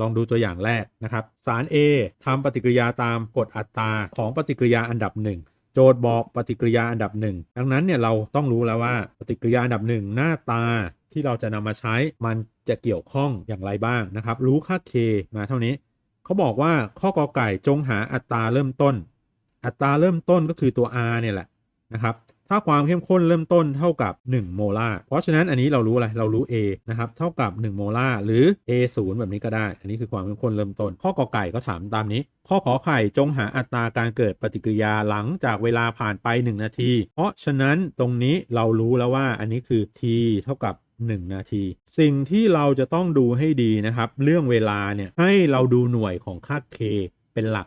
ลองดูตัวอย่างแรกนะครับ สาร A ทำปฏิกิริยาตามกฎอัตราของปฏิกิริยาอันดับหนึ่งโจทย์บอกปฏิกิริยาอันดับหนึ่งดังนั้นเนี่ยเราต้องรู้แล้วว่าปฏิกิริยาอันดับหนึ่งหน้าตาที่เราจะนำมาใช้มันจะเกี่ยวข้องอย่างไรบ้างนะครับ รู้ค่า K มาเท่านี้ เขาบอกว่าข้อกอไก่จงหาอัตราเริ่มต้น อัตราเริ่มต้นก็คือตัว R เนี่ยแหละนะครับ ถ้าความเข้มข้นเริ่มต้นเท่ากับ 1 โมลาร์เพราะฉะนั้นอันนี้เรารู้อะไร เรารู้ A นะครับเท่ากับ 1 โมลาร์หรือ A 0แบบนี้ก็ได้ อันนี้คือความเข้มข้นเริ่มต้น ข้อกอไก่ก็ถามตามนี้ ข้อขอไข่จงหาอัตราการเกิดปฏิกิริยาหลังจากเวลาผ่านไป 1 นาที เพราะฉะนั้นตรงนี้เรารู้แล้วว่าอันนี้คือ t เท่ากับ1 นาที สิ่งที่เราจะต้องดูให้ดีนะครับ เรื่องเวลาเนี่ยให้เราดูหน่วยของค่า k เป็นหลัก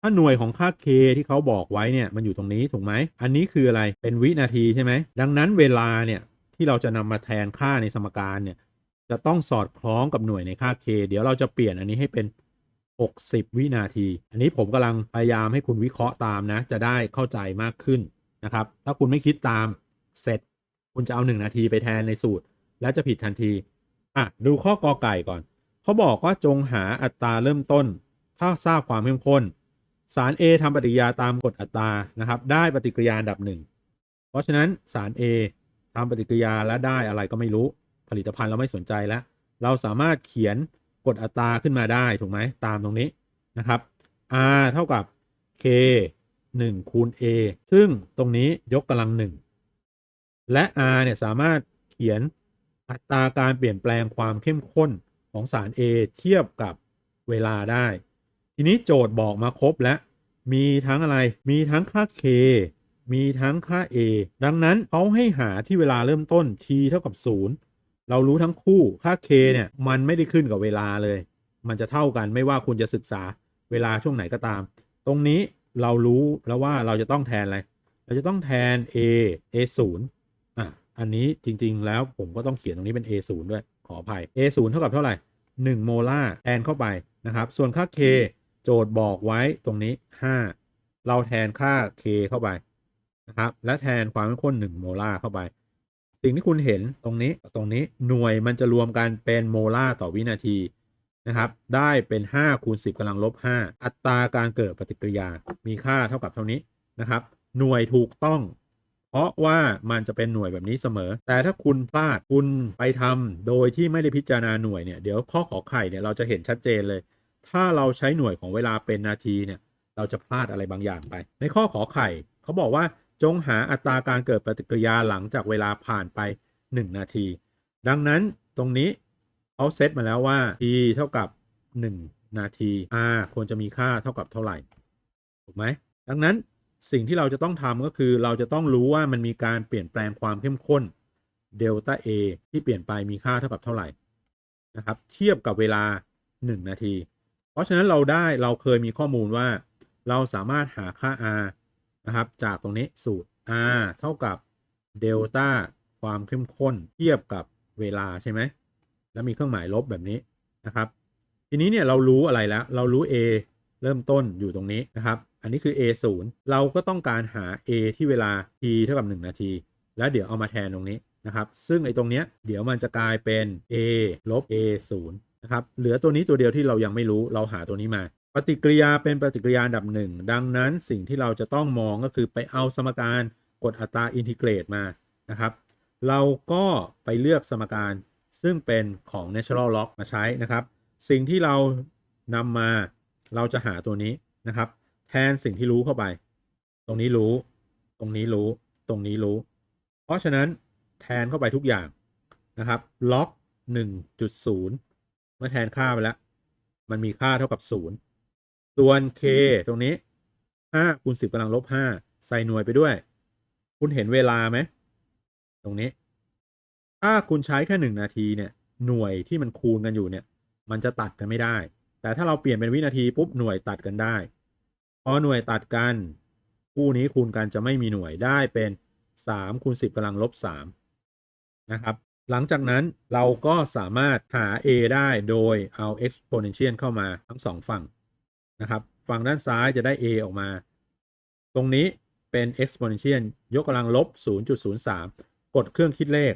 ถ้าหน่วยของค่า k ที่เขาบอกไว้เนี่ยมันอยู่ตรงนี้ถูกไหม อันนี้คืออะไรเป็นวินาทีใช่ไหม ดังนั้นเวลาเนี่ยที่เราจะนำมาแทนค่าในสมการเนี่ยจะต้องสอดคล้องกับหน่วยในค่า k เดี๋ยวเราจะเปลี่ยนอันนี้ให้เป็น 60 วินาที อันนี้ผมกำลังพยายามให้คุณวิเคราะห์ตามนะ จะได้เข้าใจมากขึ้นนะครับ ถ้าคุณไม่คิดตามเสร็จ คุณจะเอา 1 นาทีไปแทนในสูตร แล้วจะผิดทันทีอะดูข้อกอไก่ก่อน เขาบอกว่าจงหาอัตราเริ่มต้น ถ้าทราบความเข้มข้น สาร A ทำปฏิกิริยาตามกฎอัตรานะครับ ได้ปฏิกิริยาอันดับหนึ่งเพราะฉะนั้นสาร A ทำปฏิกิริยาและได้อะไรก็ไม่รู้ ผลิตภัณฑ์เราไม่สนใจแล้ว เราสามารถเขียนกฎอัตราขึ้นมาได้ถูกไหมตามตรงนี้นะครับ R เท่ากับ K 1คูณ A ซึ่งตรงนี้ยกกำลังหนึ่งและ R เนี่ยสามารถเขียนอัตราการเปลี่ยนแปลงความเข้มข้นของสาร A เทียบกับเวลาได้ ทีนี้โจทย์บอกมาครบแล้ว มีทั้งอะไร มีทั้งค่า K มีทั้งค่า A ดังนั้นเขาให้หาที่เวลาเริ่มต้น t เท่ากับ 0 เรารู้ทั้งคู่ค่า K เนี่ยมันไม่ได้ขึ้นกับเวลาเลย มันจะเท่ากันไม่ว่าคุณจะศึกษาเวลาช่วงไหนก็ตาม ตรงนี้เรารู้แล้วว่าเราจะต้องแทนอะไร เราจะต้องแทน A A 0อะ อันนี้จริงๆ แล้วผมก็ต้องเขียนตรงนี้เป็น A 0ด้วย ขออภัย A 0เท่ากับเท่าไหร่ 1 โมลาร์แทนเข้าไปนะครับ ส่วนค่า K โจทย์บอกไว้ตรงนี้ 5 เราแทนค่า K เข้าไปนะครับ และแทนความเข้มข้น 1 โมลาร์เข้าไป สิ่งที่คุณเห็นตรงนี้ตรงนี้หน่วยมันจะรวมกันเป็นโมลาร์ต่อวินาทีนะครับ ได้เป็น5คูณ10กำลังลบ 5 อัตราการเกิดปฏิกิริยา มีค่าเท่ากับเท่านี้นะครับ หน่วยถูกต้อง เพราะว่ามันจะเป็นหน่วยแบบนี้เสมอ แต่ถ้าคุณพลาดคุณไปทำโดยที่ไม่ได้พิจารณาหน่วยเนี่ย เดี๋ยวข้อขอไข่เนี่ยเราจะเห็นชัดเจนเลย ถ้าเราใช้หน่วยของเวลาเป็นนาทีเนี่ยเราจะพลาดอะไรบางอย่างไป ในข้อขอไข่เขาบอกว่าจงหาอัตราการเกิดปฏิกิริยาหลังจากเวลาผ่านไป 1 นาที ดังนั้นตรงนี้เขาเซตมาแล้วว่า t เท่ากับ 1 นาที r ควรจะมีค่าเท่ากับเท่าไหร่ ถูกไหม ดังนั้นสิ่งที่เราจะต้องทำก็คือเราจะต้องรู้ว่ามันมีการเปลี่ยนแปลงความเข้มข้นเดลต้า A ที่เปลี่ยนไปมีค่าเท่ากับเท่าไหร่นะครับ เทียบกับเวลา 1 นาที เพราะฉะนั้นเราได้เราเคยมีข้อมูลว่า เราสามารถหาค่า r นะครับ จากตรงนี้สูตร r เท่ากับเดลต้าความเข้มข้นเทียบกับเวลาใช่ไหม แล้วมีเครื่องหมายลบแบบนี้นะครับ ทีนี้เนี่ยเรารู้อะไรแล้ว เรารู้ a เริ่มต้นอยู่ตรงนี้นะครับ อันนี้คือ a 0เราก็ต้องการหา a ที่เวลา t เท่ากับ 1 นาที แล้วเดี๋ยวเอามาแทนตรงนี้นะครับ ซึ่งไอ้ตรงเนี้ยเดี๋ยวมันจะกลายเป็น a ลบ a 0 นะครับ เหลือตัวนี้ตัวเดียวที่เรายังไม่รู้เราหาตัวนี้มา ปฏิกิริยาเป็นปฏิกิริยาดับหนึ่งดังนั้นสิ่งที่เราจะต้องมองก็คือไปเอาสมการกดอัตราอินทิเกรตมานะครับ เราก็ไปเลือกสมการซึ่งเป็นของ natural log มาใช้นะครับ สิ่งที่เรานำมาเราจะหาตัวนี้นะครับ แทนสิ่งที่รู้เข้าไป ตรงนี้รู้ ตรงนี้รู้ ตรงนี้รู้ เพราะฉะนั้นแทนเข้าไปทุกอย่างนะครับล็อก1.0 เมื่อแทนค่าไปแล้ว มันมีค่าเท่ากับ0ส่วน k ตรงนี้5คูณ10กำลังลบ5ใส่หน่วยไปด้วย คุณเห็นเวลาไหม ตรงนี้ ถ้าคุณใช้แค่1นาทีเนี่ย หน่วยที่มันคูณกันอยู่เนี่ย มันจะตัดกันไม่ได้ แต่ถ้าเราเปลี่ยนเป็นวินาทีปุ๊บหน่วยตัดกันได้ พอหน่วยตัดกัน คู่นี้คูณกันจะไม่มีหน่วยได้เป็น3คูณ10กำลังลบ3นะครับ หลังจากนั้นเราก็สามารถหา a ได้โดยเอา exponential เข้ามาทั้งสองฝั่งนะครับฝั่งด้านซ้ายจะได้ a ออกมา ตรงนี้เป็น exponential ยกกำลังลบ 0.03 กดเครื่องคิดเลข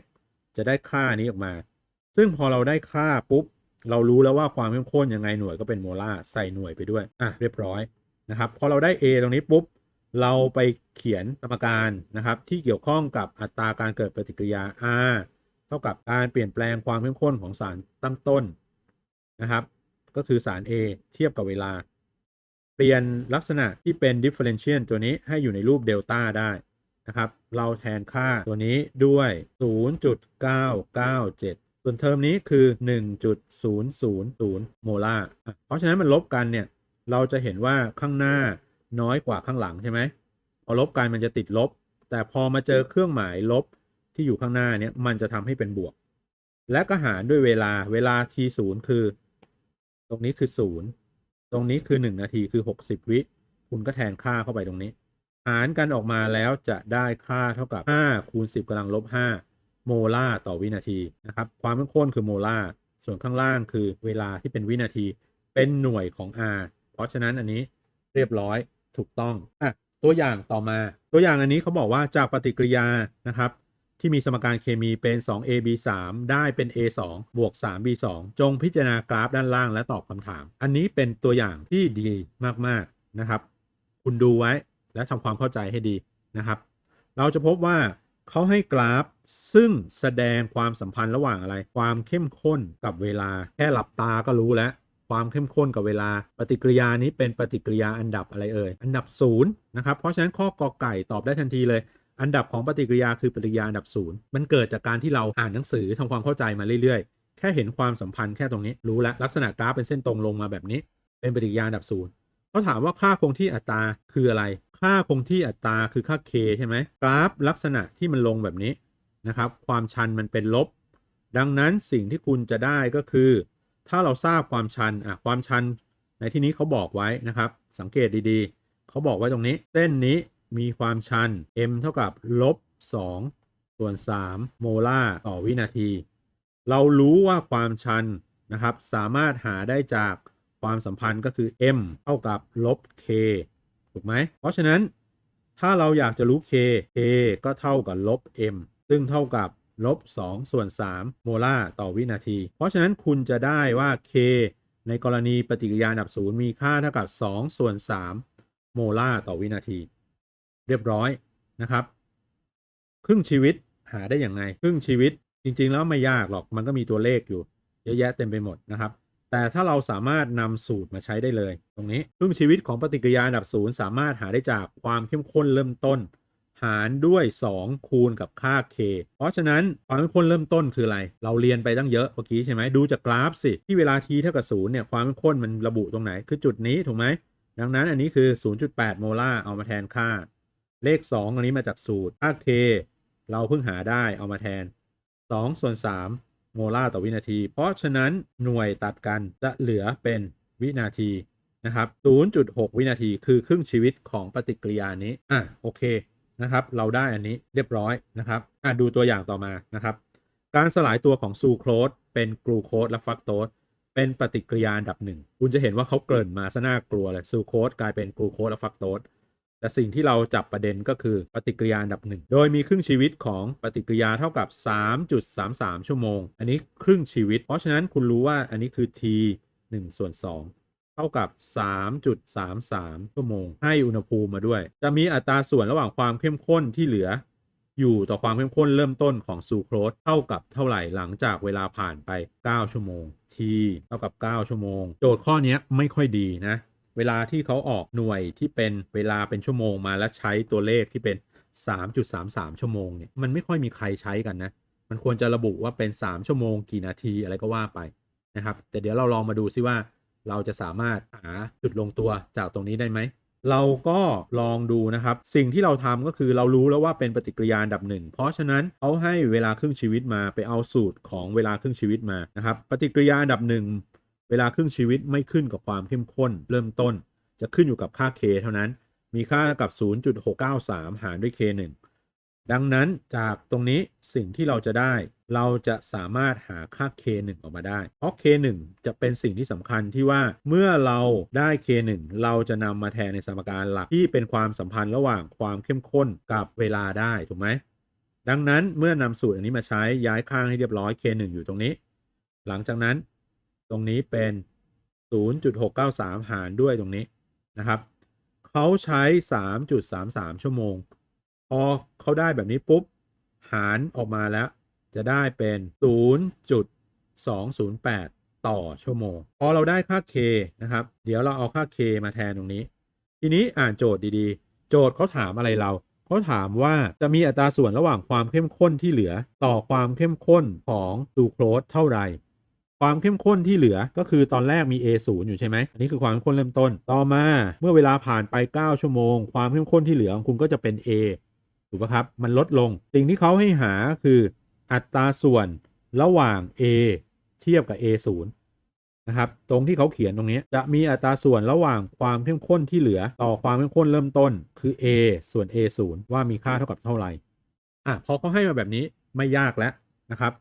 จะได้ค่านี้ออกมา ซึ่งพอเราได้ค่าปุ๊บ เรารู้แล้วว่าความเข้มข้นยังไงหน่วยก็เป็นโมลาร์ใส่หน่วยไปด้วย อะ เรียบร้อยนะครับ พอเราได้ A ตรงนี้ปุ๊บ เราไปเขียนสมการนะครับ ที่เกี่ยวข้องกับอัตราการเกิดปฏิกิริยา R เท่ากับการเปลี่ยนแปลงความเข้มข้นของสารตั้งต้นนะครับ ก็คือสาร A เทียบกับเวลา เปลี่ยนลักษณะที่เป็น differential ตัวนี้ให้อยู่ในรูปเดลต้าได้นะครับ เราแทนค่าตัวนี้ด้วย 0.997 ส่วนเทอมนี้คือ 1.000 โมลาร์เพราะฉะนั้นมันลบกันเนี่ย เราจะเห็นว่าข้างหน้าน้อยกว่าข้างหลังใช่ไหมพอลบกันมันจะติดลบ แต่พอมาเจอเครื่องหมายลบ ที่อยู่ข้างหน้าเนี่ยมันจะทำให้เป็นบวก และก็หารด้วยเวลาเวลา t 0คือ ตรงนี้คือ0ตรงนี้คือ1นาทีคือ60วิ คุณก็แทนค่าเข้าไปตรงนี้ หารกันออกมาแล้วจะได้ค่าเท่ากับ5คูณ10กำลังลบ5โมลาร์ต่อวินาทีนะครับ ความเข้มข้นคือโมลาร์ส่วนข้างล่างคือเวลาที่เป็นวินาทีเป็นหน่วยของ R เพราะฉะนั้นอันนี้เรียบร้อยถูกต้องอะตัวอย่างต่อมา ตัวอย่างอันนี้เขาบอกว่าจากปฏิกิริยานะครับ ที่มีสมการเคมีเป็น 2ab3 ได้เป็น a2 บวก 3b2 จงพิจารณากราฟด้านล่างและตอบคำถาม อันนี้เป็นตัวอย่างที่ดีมากๆนะครับ คุณดูไว้และทำความเข้าใจให้ดีนะครับ เราจะพบว่าเขาให้กราฟซึ่งแสดงความสัมพันธ์ระหว่างอะไร ความเข้มข้นกับเวลา แค่หลับตาก็รู้แล้ว ความเข้มข้นกับเวลา ปฏิกิริยานี้เป็นปฏิกิริยาอันดับอะไรเอ่ย อันดับศูนย์นะครับ เพราะฉะนั้นข้อกอไก่ตอบได้ทันทีเลย อันดับของปฏิกิริยาคือปฏิกิริยาอันดับศูนย์มันเกิดจากการที่เราอ่านหนังสือทำความเข้าใจมาเรื่อยๆ แค่เห็นความสัมพันธ์แค่ตรงนี้รู้แล้วลักษณะกราฟเป็นเส้นตรงลงมาแบบนี้ เป็นปฏิกิริยาอันดับศูนย์เขาถามว่าค่าคงที่อัตราคืออะไร ค่าคงที่อัตราคือค่า k ใช่ไหมกราฟลักษณะที่มันลงแบบนี้นะครับความชันมันเป็นลบ ดังนั้นสิ่งที่คุณจะได้ก็คือ ถ้าเราทราบความชันอะความชันในที่นี้เขาบอกไว้นะครับ สังเกตดีๆ เขาบอกไว้ตรงนี้ เส้นนี้ มีความชัน m เท่ากับลบ2ส่วน3โมลาร์ต่อวินาที เรารู้ว่าความชันนะครับ สามารถหาได้จากความสัมพันธ์ก็คือ m เท่ากับลบ k ถูกไหม เพราะฉะนั้นถ้าเราอยากจะรู้ k k ก็เท่ากับลบ m ซึ่งเท่ากับลบ2ส่วน3โมลาร์ต่อวินาที เพราะฉะนั้นคุณจะได้ว่า k ในกรณีปฏิกิริยานดับศูนย์มีค่าเท่ากับ 2 ส่วน 3 โมลาร์ต่อวินาที เรียบร้อยนะครับ ครึ่งชีวิตหาได้อย่างไง ครึ่งชีวิตจริง ๆ แล้วไม่ยากหรอกมันก็มีตัวเลขอยู่ เยอะแยะเต็มไปหมดนะครับ แต่ถ้าเราสามารถนำสูตรมาใช้ได้เลย ตรงนี้ครึ่งชีวิตของปฏิกิริยาอันดับศูนย์สามารถหาได้จากความเข้มข้นเริ่มต้น หารด้วย 2 คูณกับค่า k เพราะฉะนั้นความเข้มข้นเริ่มต้นคืออะไร เราเรียนไปตั้งเยอะเมื่อกี้ใช่ไหมดูจากกราฟสิที่เวลา t เท่ากับ0เนี่ยความเข้มข้นมันระบุตรงไหนคือจุดนี้ถูกไหมดังนั้นอันนี้คือ 0.8 โมลาร์เอามาแทนค่า เลข 2 อันนี้มาจากสูตรค่า k เท เราเพิ่งหาได้เอามาแทน 2 ส่วน 3 โมลาร์ต่อวินาที เพราะฉะนั้นหน่วยตัดกันจะเหลือเป็นวินาทีนะครับ 0.6 วินาทีคือครึ่งชีวิตของปฏิกิริยานี้ อะโอเคนะครับ เราได้อันนี้เรียบร้อยนะครับ อะดูตัวอย่างต่อมานะครับ การสลายตัวของซูโครสเป็นกลูโคสและฟักโตสเป็นปฏิกิริยาอันดับหนึ่ง คุณจะเห็นว่าเขาเกริ่นมาซะน่ากลัวเลยซูโคสกลายเป็นกลูโคสและฟักโตส แต่สิ่งที่เราจับประเด็นก็คือปฏิกิริยาอันดับหนึ่งโดยมีครึ่งชีวิตของปฏิกิริยาเท่ากับ 3.33 ชั่วโมง อันนี้ครึ่งชีวิต เพราะฉะนั้นคุณรู้ว่าอันนี้คือ t 1ส่วน2เท่ากับ 3.33 ชั่วโมง ให้อุณหภูมิมาด้วย จะมีอัตราส่วนระหว่างความเข้มข้นที่เหลือ อยู่ต่อความเข้มข้นเริ่มต้นของซูโครสเท่ากับเท่าไหร่หลังจากเวลาผ่านไป 9 ชั่วโมง t เท่ากับ 9 ชั่วโมง โจทย์ข้อนี้ไม่ค่อยดีนะ เวลาที่เขาออกหน่วยที่เป็นเวลาเป็นชั่วโมงมาแล้วใช้ตัวเลขที่เป็น 3.33 ชั่วโมงเนี่ยมันไม่ค่อยมีใครใช้กันนะ มันควรจะระบุว่าเป็น 3 ชั่วโมงกี่นาทีอะไรก็ว่าไปนะครับ แต่เดี๋ยวเราลองมาดูซิว่า เราจะสามารถหาจุดลงตัวจากตรงนี้ได้ไหมเราก็ลองดูนะครับ สิ่งที่เราทำก็คือเรารู้แล้วว่าเป็นปฏิกิริยาอันดับหนึ่งเพราะฉะนั้นเขาให้เวลาครึ่งชีวิตมาไปเอาสูตรของเวลาครึ่งชีวิตมานะครับ ปฏิกิริยาอันดับหนึ่ง เวลาครึ่งชีวิตไม่ขึ้นกับความเข้มข้น เริ่มต้น จะขึ้นอยู่กับค่า k เท่านั้น มีค่าเท่ากับ 0.693 หารด้วย k 1ดังนั้นจากตรงนี้สิ่งที่เราจะได้ เราจะสามารถหาค่า k 1ออกมาได้ เพราะ k 1จะเป็นสิ่งที่สำคัญที่ว่าเมื่อเราได้ k 1เราจะนำมาแทนในสมการหลักที่เป็นความสัมพันธ์ระหว่างความเข้มข้นกับเวลาได้ถูกไหมดังนั้นเมื่อนำสูตรอันนี้มาใช้ย้ายข้างให้เรียบร้อย k 1อยู่ตรงนี้ หลังจากนั้น ตรงนี้เป็น 0.693 หารด้วยตรงนี้นะครับ เขาใช้ 3.33 ชั่วโมง พอเขาได้แบบนี้ปุ๊บ หารออกมาแล้ว จะได้เป็น 0.208 ต่อชั่วโมง พอเราได้ค่า k นะครับ เดี๋ยวเราเอาค่า k มาแทนตรงนี้ ทีนี้อ่านโจทย์ดีๆ โจทย์เขาถามอะไรเราเขาถามว่าจะมีอัตราส่วนระหว่างความเข้มข้นที่เหลือต่อความเข้มข้นของดูโครสเท่าไหร่ ความเข้มข้นที่เหลือก็คือตอนแรกมี A 0 อยู่ใช่ไหมอันนี้คือความเข้มข้นเริ่มต้น ต่อมาเมื่อเวลาผ่านไป 9 ชั่วโมง ความเข้มข้นที่เหลือของคุณก็จะเป็น A ถูกปะครับมันลดลง สิ่งที่เขาให้หาคืออัตราส่วนระหว่าง A เทียบกับ A 0 นะครับ ตรงที่เขาเขียนตรงนี้จะมีอัตราส่วนระหว่างความเข้มข้นที่เหลือต่อความเข้มข้นเริ่มต้นคือ A ส่วน A 0 ว่ามีค่าเท่ากับเท่าไหร่อะพอเขาให้มาแบบนี้ไม่ยากแล้วนะครับ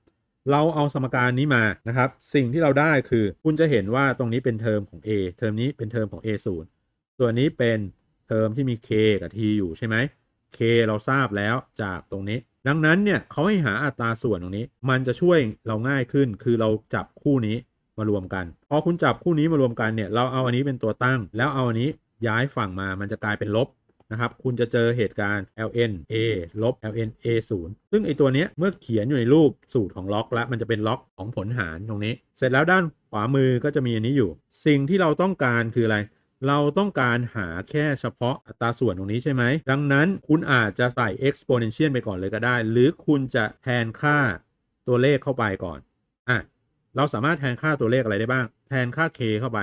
เราเอาสมการนี้มานะครับ สิ่งที่เราได้คือคุณจะเห็นว่าตรงนี้เป็นเทอมของ A เทอมนี้เป็นเทอมของ A 0ส่วนนี้เป็นเทอมที่มี K กับ T อยู่ใช่ไหม K เราทราบแล้วจากตรงนี้ ดังนั้นเนี่ยเขาให้หาอัตราส่วนตรงนี้ มันจะช่วยเราง่ายขึ้น คือเราจับคู่นี้มารวมกัน พอคุณจับคู่นี้มารวมกันเนี่ย เราเอาอันนี้เป็นตัวตั้ง แล้วเอาอันนี้ย้ายฝั่งมา มันจะกลายเป็นลบ นะครับ คุณจะเจอเหตุการณ์ ln a ลบ ln a 0ซึ่งไอตัวเนี้ยเมื่อเขียนอยู่ในรูปสูตรของล็อกแล้วมันจะเป็นล็อกของผลหารตรงนี้ เสร็จแล้วด้านขวามือก็จะมีอันนี้อยู่ สิ่งที่เราต้องการคืออะไรเราต้องการหาแค่เฉพาะอัตราส่วนตรงนี้ใช่ไหม ดังนั้นคุณอาจจะใส่ exponential ไปก่อนเลยก็ได้ หรือคุณจะแทนค่าตัวเลขเข้าไปก่อน อะ เราสามารถแทนค่าตัวเลขอะไรได้บ้าง แทนค่า k เข้าไป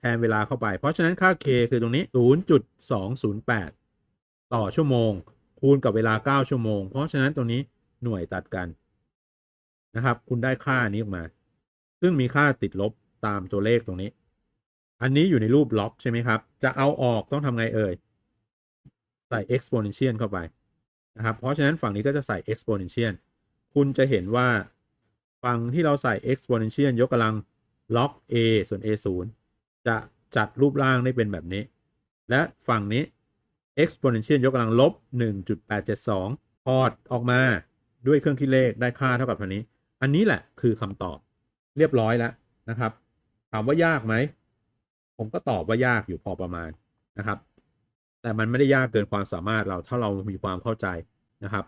แทนเวลาเข้าไป เพราะฉะนั้นค่า k คือตรงนี้ 0.208 ต่อชั่วโมง คูณกับเวลา 9 ชั่วโมง เพราะฉะนั้นตรงนี้หน่วยตัดกันนะครับ คุณได้ค่านี้ออกมา ซึ่งมีค่าติดลบตามตัวเลขตรงนี้ อันนี้อยู่ในรูปล็อกใช่ไหมครับ จะเอาออกต้องทำไงเอ่ย ใส่ exponential เข้าไปนะครับ เพราะฉะนั้นฝั่งนี้ก็จะใส่ exponential คุณจะเห็นว่าฝั่งที่เราใส่ exponential ยกกำลังล็อก a ส่วน a 0จะจัดรูปร่างได้เป็นแบบนี้ และฝั่งนี้ exponential ยกกำลังลบ 1.872 พอร์ตออกมาด้วยเครื่องคิดเลขได้ค่าเท่ากับเท่านี้ อันนี้แหละคือคำตอบเรียบร้อยแล้วนะครับ ถามว่ายากไหม ผมก็ตอบว่ายากอยู่พอประมาณนะครับ แต่มันไม่ได้ยากเกินความสามารถเราถ้าเรามีความเข้าใจนะครับ